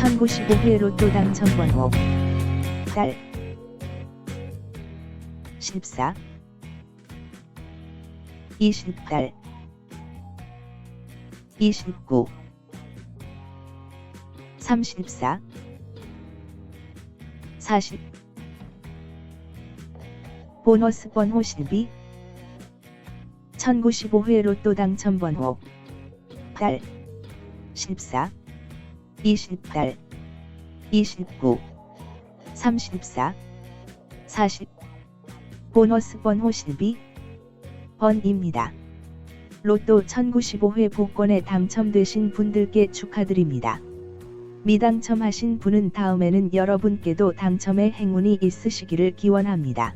1095회 로또 당첨 번호 달 14 20달 29 34 40 보너스 번호 12 1095회 로또 당첨 번호 달 14 20달 29 34 40 보너스 번호 12 번입니다. 로또 1095회 복권에 당첨되신 분들께 축하드립니다. 미당첨하신 분은 다음에는 여러분께도 당첨의 행운이 있으시기를 기원합니다.